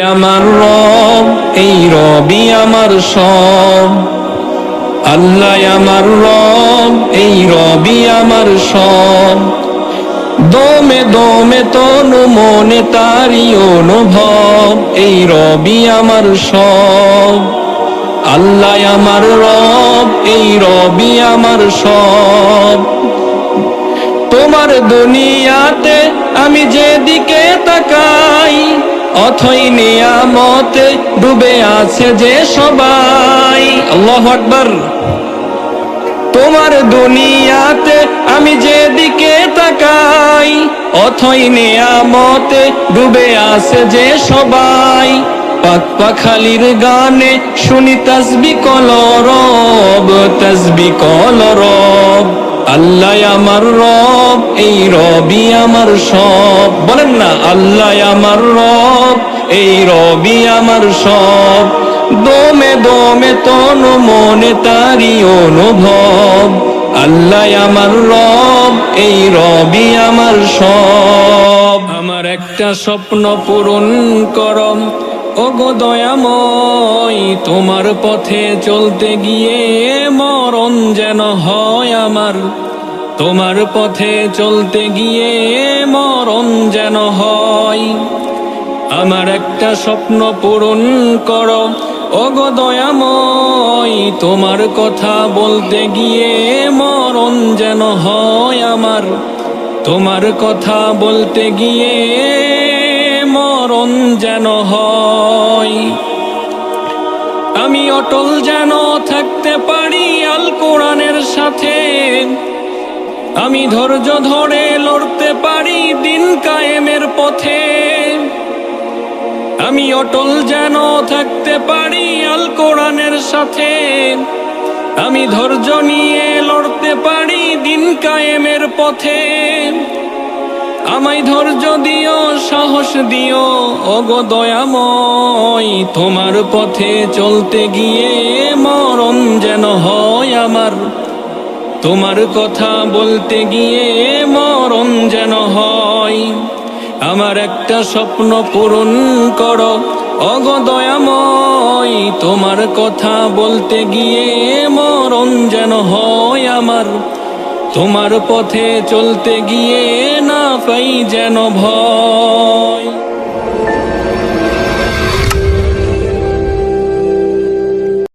আমার রব, এই রবি আমার সব। আল্লাহ আমার রব, এই রবি আমার সব। দমে দমে তনু মনে তারি অনুভব, এই রবি আমার সব। আল্লাহ আমার রব, এই রবি আমার সব। তোমার দুনিয়াতে আমি যেদিকে অথই নিয়ামতে ডুবে আছে যে সবাই। আল্লাহ আকবার। তোমার দুনিয়াতে আমি যেদিকে তাকাই, অথই নিয়ামতে ডুবে আছে যে সবাই। পাক পাখালির গানে শুনি তসবি কলরব তসবি কলরব আল্লাহ আমার রব, এই রবি আমার সব। বলেন না, আল্লাহ আমার রব, এই রবি আমার সব। দমে দমে তন মনে তারি অনুভব। আল্লাহ আমার রব, এই রবি আমার সব। আমার একটা স্বপ্ন পূরণ করম ওগো দয়াময়, তোমার পথে চলতে গিয়ে মরণ যেন হয় আমার। তোমার পথে চলতে গিয়ে মরণ যেন হয়। আমার একটা স্বপ্ন পূরণ করো, ওগো দয়াময়, তোমার কথা বলতে গিয়ে মরণ যেন হয় আমার। তোমার কথা বলতে গিয়ে মরণ যেন হয়। আমি অটল যেন থাকতে পারি আল কোরআনের সাথে। আমি ধৈর্য ধরে লড়তে পারি দিন কায়েমের পথে। আমি অটল যেন থাকতে পারি আল কোরআনের সাথে। আমি ধৈর্য নিয়ে লড়তে পারি দিন কায়েমের পথে। আমায় ধৈর্য দিও, সাহস দিও, ওগো দয়াময়, তোমার পথে চলতে গিয়ে মরণ যেন হয় আমার। তোমার কথা বলতে গিয়ে মরণ যেন হয়। আমার একটা স্বপ্ন পূরণ করো অগো দয়াময়, তোমার কথা বলতে গিয়ে মরণ যেন হয় আমার। তোমার পথে চলতে গিয়ে না পাই যেন ভয়।